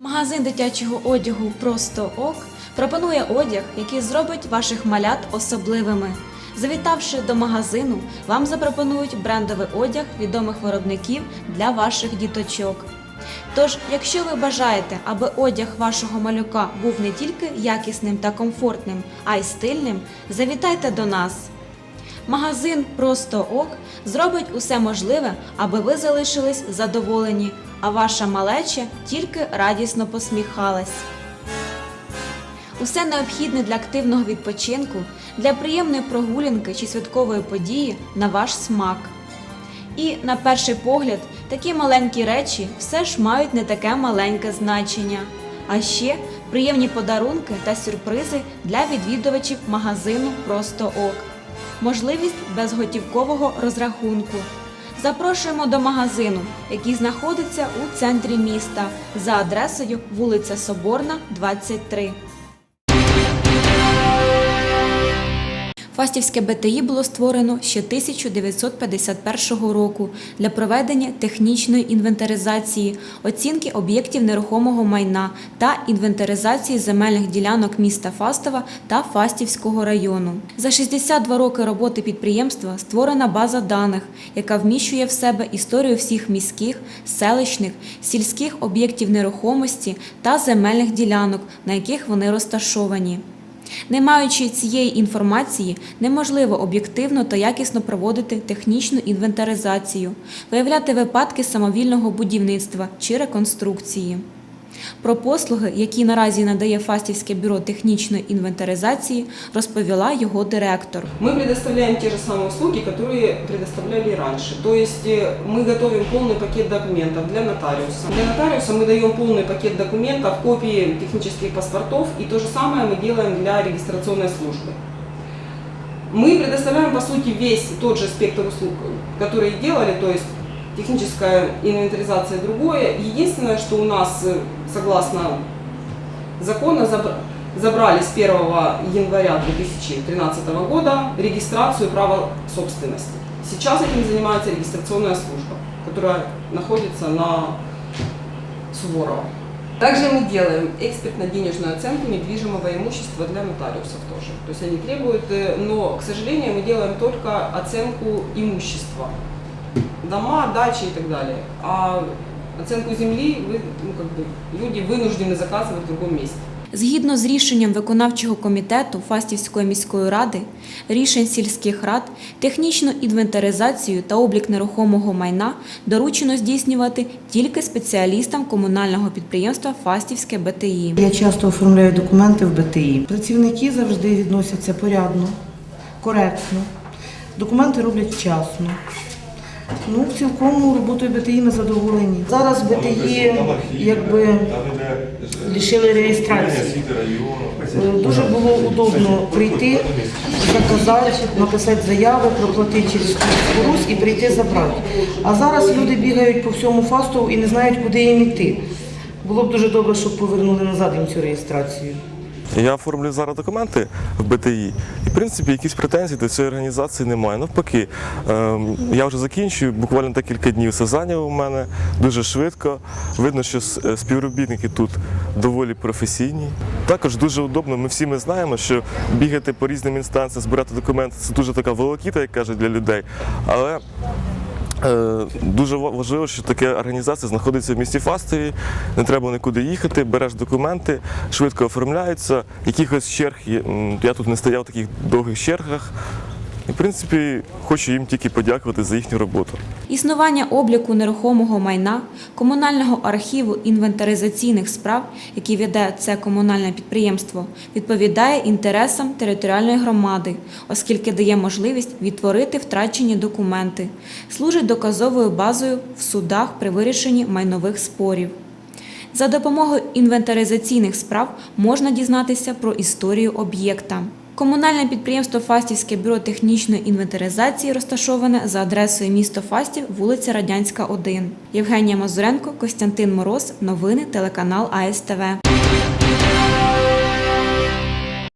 Магазин дитячого одягу Просто ок пропонує одяг, який зробить ваших малят особливими. Завітавши до магазину, вам запропонують брендовий одяг відомих виробників для ваших діточок. Тож, якщо ви бажаєте, аби одяг вашого малюка був не тільки якісним та комфортним, а й стильним, завітайте до нас. Магазин Просто ок зробить усе можливе, аби ви залишились задоволені, а ваша малеча тільки радісно посміхалась. Усе необхідне для активного відпочинку, для приємної прогулянки чи святкової події на ваш смак. І на перший погляд, такі маленькі речі все ж мають не таке маленьке значення. А ще приємні подарунки та сюрпризи для відвідувачів магазину Просто ок. Можливість безготівкового розрахунку. Запрошуємо до магазину, який знаходиться у центрі міста за адресою вулиця Соборна, 23. Фастівське БТІ було створено ще 1951 року для проведення технічної інвентаризації, оцінки об'єктів нерухомого майна та інвентаризації земельних ділянок міста Фастова та Фастівського району. За 62 роки роботи підприємства створена база даних, яка вміщує в себе історію всіх міських, селищних, сільських об'єктів нерухомості та земельних ділянок, на яких вони розташовані. Не маючи цієї інформації, неможливо об'єктивно та якісно проводити технічну інвентаризацію, виявляти випадки самовільного будівництва чи реконструкції. Про послуги, які наразі надає Фастівське бюро технічної інвентаризації, розповіла його директор. Мы предоставляем те же самые услуги, которые предоставляли и раньше. То есть э, мы готовим полный пакет документов для нотариуса. Для нотариуса мы даем полный пакет документов, копии технических паспортов и то же самое мы делаем для регистрационной службы. Мы предоставляем, по сути, весь тот же спектр услуг, которые делали, то есть техническая инвентаризация другое. Единственное, что у нас, э, согласно закону, забр- забрали с 1 января 2013 года регистрацию права собственности. Сейчас этим занимается регистрационная служба, которая находится на Суворова. Также мы делаем экспертно-денежную оценку недвижимого имущества для нотариусов тоже. То есть они требуют, э, но, к сожалению, мы делаем только оценку имущества. Дома, дачи и так далее. А оценку земли вы, ну, как бы, люди вынуждены заказывать в другом месте. Згідно з рішенням виконавчого комітету Фастівської міської ради, рішень сільських рад, технічну інвентаризацію та облік нерухомого майна доручено здійснювати тільки спеціалістам комунального підприємства Фастівське БТІ. Я часто оформляю документи в БТІ. Працівники завжди відносяться порядно, коректно. Документи роблять вчасно. Ну, цілком роботою БТІ ми задоволені. Зараз БТІ якби лишили реєстрації. Е, Дуже було удобно прийти, заказати, написати заяву, проплатити через Русь і прийти забрати. А зараз люди бігають по всьому фасту і не знають, куди їм йти. Було б дуже добре, щоб повернули назад їм цю реєстрацію. Я оформлюю зараз документи в БТІ, і в принципі якісь претензій до цієї організації немає. Навпаки, ем, я вже закінчую, буквально декілька днів все зайняло у мене дуже швидко. Видно, що е, співробітники тут доволі професійні. Також дуже удобно. Ми всі ми знаємо, що бігати по різним інстанціям, збирати документи це дуже така волокіта, як кажуть, для людей. Але Дуже важливо, що така організація знаходиться в місті Фастові, не треба нікуди їхати, береш документи, швидко оформляються. Якихось черг я тут не стояв в таких довгих чергах. І, в принципі, хочу їм тільки подякувати за їхню роботу. Існування обліку нерухомого майна, комунального архіву інвентаризаційних справ, які веде це комунальне підприємство, відповідає інтересам територіальної громади, оскільки дає можливість відтворити втрачені документи, служить доказовою базою в судах при вирішенні майнових спорів. За допомогою інвентаризаційних справ можна дізнатися про історію об'єкта. Комунальне підприємство Фастівське бюро технічної інвентаризації розташоване за адресою місто Фастів, вулиця Радянська, 1. Євгенія Мазуренко, Костянтин Мороз. Новини телеканал АСТВ.